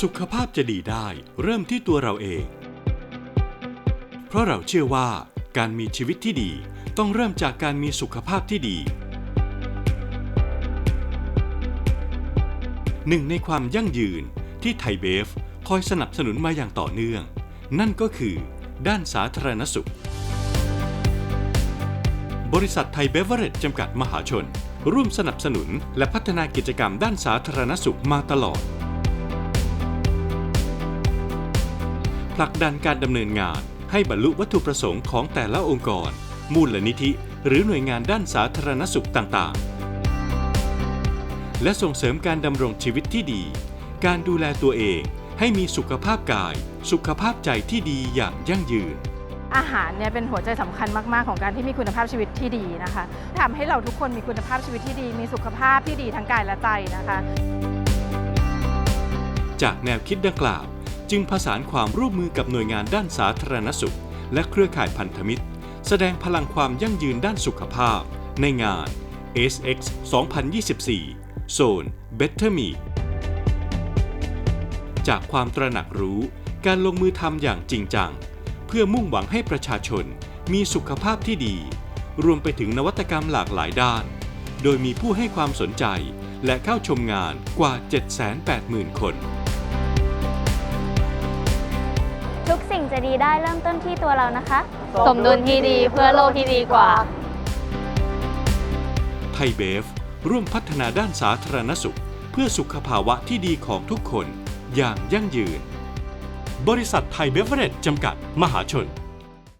สุขภาพจะดีได้เริ่มที่ตัวเราเอง เพราะเราเชื่อว่าการมีชีวิตที่ดีต้องเริ่มจากการมีสุขภาพที่ดี หนึ่งในความยั่งยืนที่ไทยเบฟคอยสนับสนุนมาอย่างต่อเนื่อง นั่นก็คือด้านสาธารณสุข บริษัทไทยเบเวอเรจจำกัดมหาชน ร่วมสนับสนุนและพัฒนากิจกรรมด้านสาธารณสุขมาตลอด ลักดันการดำเนินงาน ให้บรรลุวัตถุประสงค์ของแต่ละองค์กร มูลนิธิ หรือหน่วยงานด้านสาธารณสุขต่างๆ และส่งเสริมการดำรงชีวิตที่ดี การดูแลตัวเองให้มีสุขภาพกาย สุขภาพใจที่ดีอย่างยั่งยืนอาหารเนี่ยเป็นหัวใจสำคัญมากๆ ของการที่มีคุณภาพชีวิตที่ดีนะคะทำให้เราทุกคนมีคุณภาพชีวิตที่ดี มีสุขภาพที่ดีทั้งกายและใจนะคะ จากแนวคิดดังกล่าว จึงผสานความร่วมมือกับหน่วยงานด้านสาธารณสุข และเครือข่ายพันธมิตร แสดงพลังความยั่งยืนด้านสุขภาพ ในงาน SX 2024 Zone Better Me จากความตระหนักรู้การลงมือทำอย่างจริงจัง เพื่อมุ่งหวังให้ประชาชนมีสุขภาพที่ดี รวมไปถึงนวัตกรรมหลากหลายด้าน โดยมีผู้ให้ความสนใจและเข้าชมงานกว่า 780,000 คน จะดีได้เริ่มต้นที่ตัวเรานะคะ สมดุลที่ดีเพื่อโลกที่ดีกว่า ไทยเบฟ ร่วมพัฒนาด้านสาธารณสุข เพื่อสุขภาวะที่ดีของทุกคน อย่างยั่งยืน บริษัทไทยเบฟเวอเรจจำกัด มหาชน